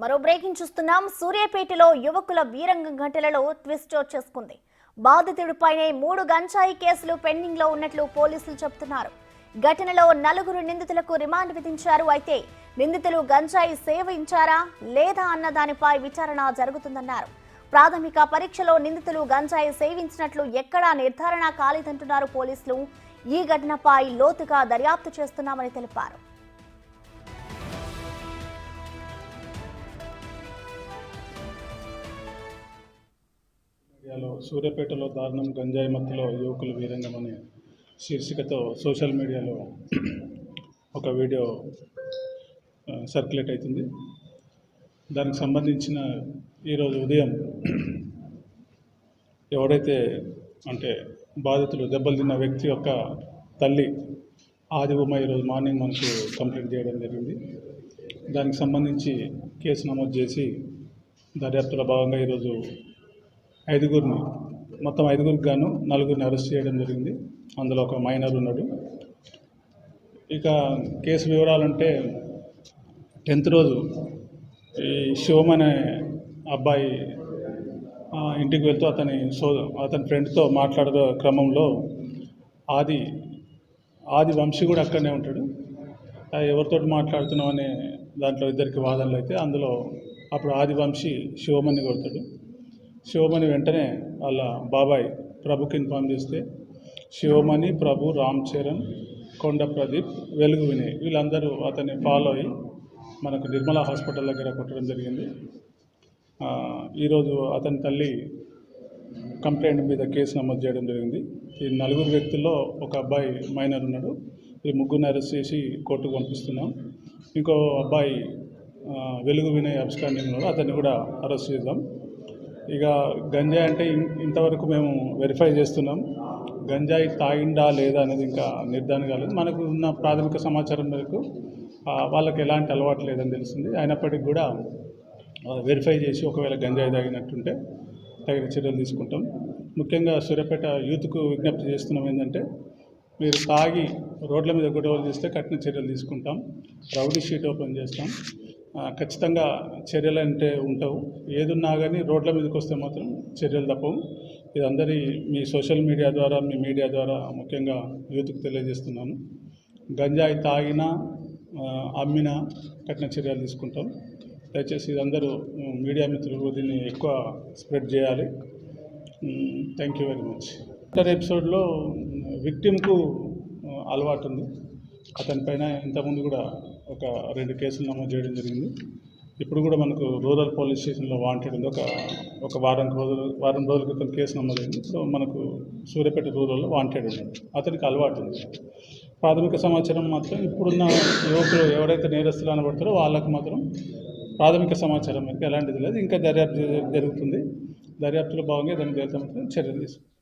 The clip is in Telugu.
మరో బ్రేకింగ్ చూస్తున్నాం. సూర్యాపేటలో యువకుల వీరంగం ఘటనలో ట్విస్ట్ చేసుకుంది బాధితుడిపైనే మూడు గంజాయి కేసులు పెండింగ్లో ఉన్నట్లు పోలీసులు చెబుతున్నారు. ఘటనలో నలుగురు నిందితులకు రిమాండ్ విధించారు. అయితే నిందితులు గంజాయి సేవించారా లేదా అన్న దానిపై విచారణ జరుగుతుందన్నారు. ప్రాథమిక పరీక్షలో నిందితులు గంజాయి సేవించినట్లు ఎక్కడా నిర్ధారణ కాలేదంటున్నారు పోలీసులు. ఈ ఘటనపై లోతుగా దర్యాప్తు చేస్తున్నామని తెలిపారు. మీడియాలో సూర్యాపేటలో దారుణం గంజాయి మత్తులో యువకులు వీరంగం అనే శీర్షికతో సోషల్ మీడియాలో ఒక వీడియో సర్క్యులేట్ అవుతుంది. దానికి సంబంధించిన ఈరోజు ఉదయం ఎవరైతే అంటే బాధితులు దెబ్బలు తిన్న వ్యక్తి యొక్క తల్లి ఆది ఉమ ఈరోజు మార్నింగ్ మనకు కంప్లైంట్ చేయడం జరిగింది. దానికి సంబంధించి కేసు నమోదు చేసి దర్యాప్తుల భాగంగా ఈరోజు ఐదుగురిని మొత్తం ఐదుగురికి గాను నలుగురిని అరెస్ట్ చేయడం జరిగింది. అందులో ఒక మైనర్ ఉన్నాడు. ఇక కేసు వివరాలంటే టెన్త్ రోజు ఈ శివం అనే అబ్బాయి ఇంటికి వెళ్తూ అతని సో అతని ఫ్రెండ్తో మాట్లాడే క్రమంలో ఆది ఆది వంశీ కూడా అక్కడనే ఉంటాడు. ఎవరితో ఎవరితోటి అనే దాంట్లో ఇద్దరికి వాదనలు అయితే అందులో అప్పుడు ఆది వంశీ శివమని కొడతాడు. శివమణి వెంటనే వాళ్ళ బాబాయ్ ప్రభుకి ఇన్ఫామ్ చేస్తే శివమణి ప్రభు రామ్ చరణ్ కొండ ప్రదీప్ వెలుగు వినయ్ వీళ్ళందరూ అతన్ని ఫాలో అయ్యి మనకు నిర్మలా హాస్పిటల్ దగ్గర కొట్టడం జరిగింది. ఈరోజు అతని తల్లి కంప్లైంట్ మీద కేసు నమోదు చేయడం జరిగింది. ఈ నలుగురు వ్యక్తుల్లో ఒక అబ్బాయి మైనర్ ఉన్నాడు. ఈ ముగ్గురిని అరెస్ట్ చేసి కోర్టుకు పంపిస్తున్నాం. ఇంకో అబ్బాయి వెలుగు వినయ్ అబ్స్కాండింగ్ ఉన్నాడు. అతన్ని కూడా అరెస్ట్ చేద్దాం. ఇక గంజాయి అంటే ఇంతవరకు మేము వెరిఫై చేస్తున్నాం. గంజాయి తాగిండా లేదా అనేది ఇంకా నిర్ధారణ కాలేదు. మనకు ఉన్న ప్రాథమిక సమాచారం మేరకు వాళ్ళకి ఎలాంటి అలవాటు లేదని తెలిసింది. అయినప్పటికీ కూడా వెరిఫై చేసి ఒకవేళ గంజాయి తాగినట్టుంటే తగిన చర్యలు తీసుకుంటాం. ముఖ్యంగా సూర్యాపేట యూత్కు విజ్ఞప్తి చేస్తున్నాం ఏంటంటే మీరు తాగి రోడ్ల మీద గొడవలు చేస్తే కఠిన చర్యలు తీసుకుంటాం. రౌడీ షీట్ ఓపెన్ చేస్తాం. ఖచ్చితంగా చర్యలు అంటే ఉంటావు. ఏదున్నా కానీ రోడ్ల మీదకి వస్తే మాత్రం చర్యలు తప్పవు. ఇది అందరి మీ సోషల్ మీడియా ద్వారా మీ మీడియా ద్వారా ముఖ్యంగా యూత్కి తెలియజేస్తున్నాను. గంజాయి తాగినా అమ్మినా కఠిన చర్యలు తీసుకుంటాం. దయచేసి ఇది అందరూ మీడియా మిత్రులు దీన్ని ఎక్కువ స్ప్రెడ్ చేయాలి. Thank you very much. Inter ఎపిసోడ్లో విక్టిమ్కు అలవాటు ఉంది. అతనిపైన ఇంతకుముందు కూడా ఒక రెండు కేసులు నమోదు చేయడం జరిగింది. ఇప్పుడు కూడా మనకు రూరల్ పోలీస్ స్టేషన్లో వాంటెడ్ ఉంది. ఒక ఒక వారం రోజులు వారం రోజుల క్రితం కేసు నమోదైంది. సో మనకు సూర్యాపేట రూరల్లో వాంటెడ్ ఉన్నాడు అతనికి అలవాటు ఉంది. ప్రాథమిక సమాచారం మాత్రం ఇప్పుడున్న యువకులు ఎవరైతే నేరస్తులు అనబడతారో వాళ్ళకు మాత్రం ప్రాథమిక సమాచారం మేరకు ఎలాంటిది లేదు. ఇంకా దర్యాప్తు జరుగుతుంది. దర్యాప్తులో భాగంగా దాన్ని మాత్రం చర్యలు తీసుకుంటాం